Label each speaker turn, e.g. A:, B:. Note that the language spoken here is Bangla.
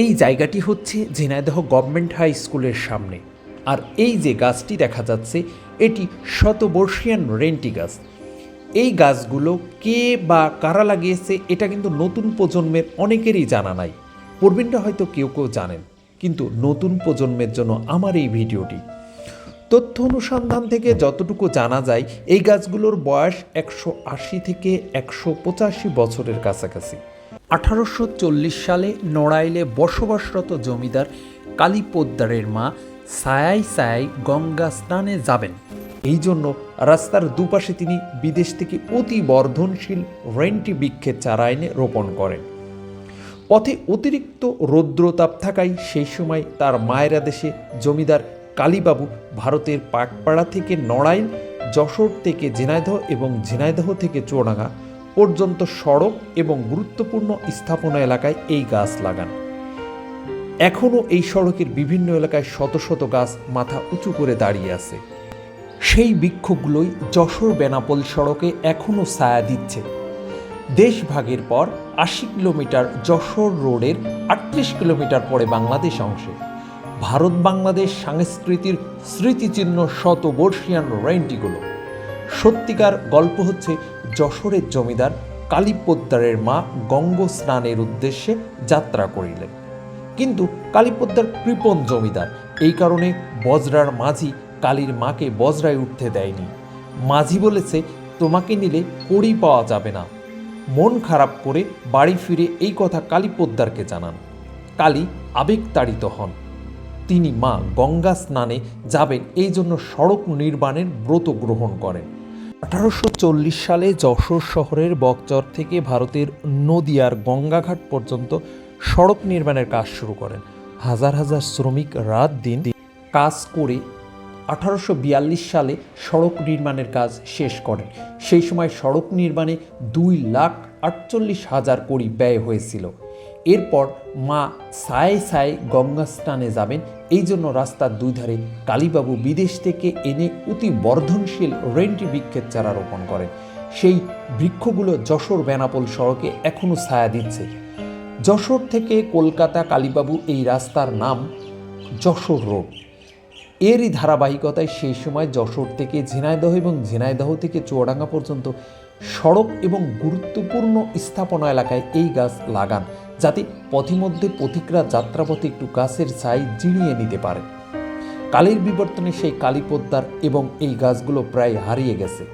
A: এই জায়গাটি হচ্ছে ঝিনাইদহ গভর্নমেন্ট হাই স্কুলের সামনে। আর এই যে গাছটি দেখা যাচ্ছে, এটি শতবর্ষিয়ান রেন্টি গাছ। এই গাছগুলো কে বা কারা লাগিয়েছে, এটা কিন্তু নতুন প্রজন্মের অনেকেরই জানা নাই। প্রবীণরা হয়তো কেউ কেউ জানেন, কিন্তু নতুন প্রজন্মের জন্য আমার এই ভিডিওটি। তথ্য অনুসন্ধান থেকে যতটুকু জানা যায়, এই গাছগুলোর বয়স একশো আশি থেকে একশো পঁচাশি বছরের কাছাকাছি। আঠারোশো চল্লিশ সালে নড়াইলে বসবাসরত জমিদার কালী পোদ্দারের মা সায়াই সায়াই গঙ্গা স্নানে যাবেন। এই জন্য রাস্তার দুপাশে তিনি বিদেশ থেকে অতি বর্ধনশীল রেন্টি বৃক্ষের চারা এনে রোপণ করেন। পথে অতিরিক্ত রৌদ্রতাপ থাকায় সেই সময় তার মায়েরা দেশে জমিদার কালীবাবু ভারতের পাকপাড়া থেকে নড়াইল, যশোর থেকে ঝিনাইদহ এবং ঝিনাইদহ থেকে চুয়াডাঙ্গা পর্যন্ত সড়ক এবং গুরুত্বপূর্ণ স্থাপনা এলাকায় এই গাছ লাগান। এখনও এই সড়কের বিভিন্ন এলাকায় শত শত গাছ মাথা উঁচু করে দাঁড়িয়ে আছে। সেই বৃক্ষগুলোই যশোর বেনাপোল সড়কে এখনও ছায়া দিচ্ছে। দেশভাগের পর আশি কিলোমিটার যশোর রোডের আটত্রিশ কিলোমিটার পরে বাংলাদেশ অংশে। ভারত বাংলাদেশ সংস্কৃতির স্মৃতিচিহ্ন শতবর্ষিয়ান রেন্টিগুলো সত্যিকার গল্প হচ্ছে যশোরের জমিদার কালীপোদ্দারের মা গঙ্গ স্নানের উদ্দেশ্যে যাত্রা করিলেন। কিন্তু কালীপোদ্দার কৃপণ জমিদার, এই কারণে বজরার মাঝি কালীর মাকে বজরায় উঠতে দেয়নি। মাঝি বলেছে, তোমাকে নিলে কড়ি পাওয়া যাবে না। মন খারাপ করে বাড়ি ফিরে এই কথা কালীপোদ্দারকে জানান। কালী আবেগতাড়িত হন। তিনি মা গঙ্গা স্নানে যাবেন, এই জন্য সড়ক নির্মাণের ব্রত গ্রহণ করেন। আঠারোশো চল্লিশ সালে যশোর শহরের বকচর থেকে ভারতের নদিয়ার গঙ্গাঘাট পর্যন্ত সড়ক নির্মাণের কাজ শুরু করেন। হাজার হাজার শ্রমিক রাত দিন কাজ করে আঠারোশো বিয়াল্লিশ সালে সড়ক নির্মাণের কাজ শেষ করেন। সেই সময় সড়ক নির্মাণে দুই লাখ আটচল্লিশ হাজার কোটি ব্যয় হয়েছিল। এরপর মা সায় সায় গঙ্গা স্নানে যাবেন। এই জন্য রাস্তার দুই ধারে কালীবাবু বিদেশ থেকে এনে অতি বর্ধনশীল রেন্টি বৃক্ষের চারা রোপণ করেন। সেই বৃক্ষগুলো যশোর বেনাপোল সড়কে এখনও ছায়া দিচ্ছে। যশোর থেকে কলকাতা কালীবাবু এই রাস্তার নাম যশোর রোড। এরই ধারাবাহিকতায় সেই সময় যশোর থেকে ঝিনাইদহ এবং ঝিনাইদহ থেকে চুয়াডাঙ্গা পর্যন্ত সড়ক এবং গুরুত্বপূর্ণ স্থাপনা এলাকায় এই গাছ লাগান। যাতে পথিমধ্যে পথিকরা যাত্রাপথে একটু গাছের ছাই জিড়িয়ে নিতে পারে। কালের বিবর্তনে সেই কালীপদ্মার এবং এই গাছগুলো প্রায় হারিয়ে গেছে।